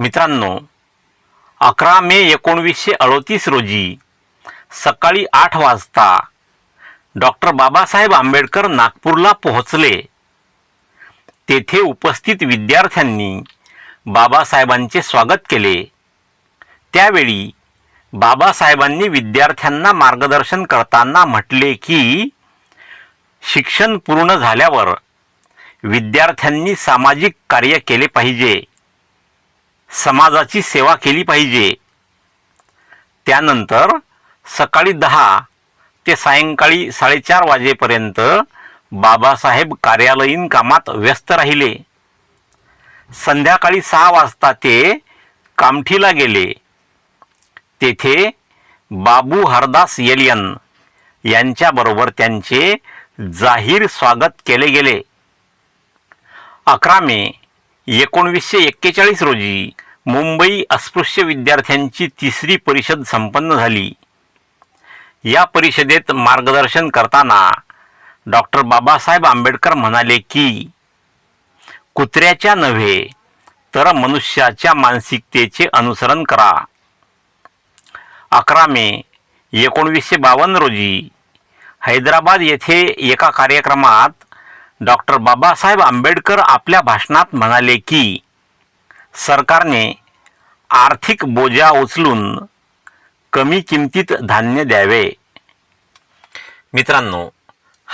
मित्रांनो अकरा मे एकोणवीसशे अडोतीस रोजी सकाळी आठ वाजता डॉक्टर बाबासाहेब आंबेडकर नागपूरला पोहोचले. तेथे उपस्थित विद्यार्थ्यांनी बाबासाहेबांचे स्वागत केले. त्यावेळी बाबासाहेबांनी विद्यार्थ्यांना मार्गदर्शन करताना म्हटले की शिक्षण पूर्ण झाल्यावर विद्यार्थ्यांनी सामाजिक कार्य केले पाहिजे. समाजाची सेवा केली पाहिजे. त्यानंतर सकाळी दहा ते सायंकाळी साडेचार वाजेपर्यंत बाबासाहेब कार्यालयीन कामात व्यस्त राहिले. संध्याकाळी सहा वाजता ते कामठीला गेले. तेथे बाबू हरदास येलियन यांच्याबरोबर त्यांचे जाहीर स्वागत केले गेले. अकरा मे एकोणवीसशे एक्केचाळीस रोजी मुंबई अस्पृश्य विद्यार्थ्यांची तिसरी परिषद संपन्न झाली. या परिषदेत मार्गदर्शन करताना डॉक्टर बाबासाहेब आंबेडकर म्हणाले की कुत्र्याच्या नव्हे तर मनुष्याच्या मानसिकतेचे अनुसरण करा. अकरा मे एकोणवीसशे बावन्न रोजी हैदराबाद येथे एका कार्यक्रमात डॉक्टर बाबासाहेब आंबेडकर आपल्या भाषणात म्हणाले की सरकारने आर्थिक बोजा उचलून कमी किमतीत धान्य द्यावे. मित्रांनो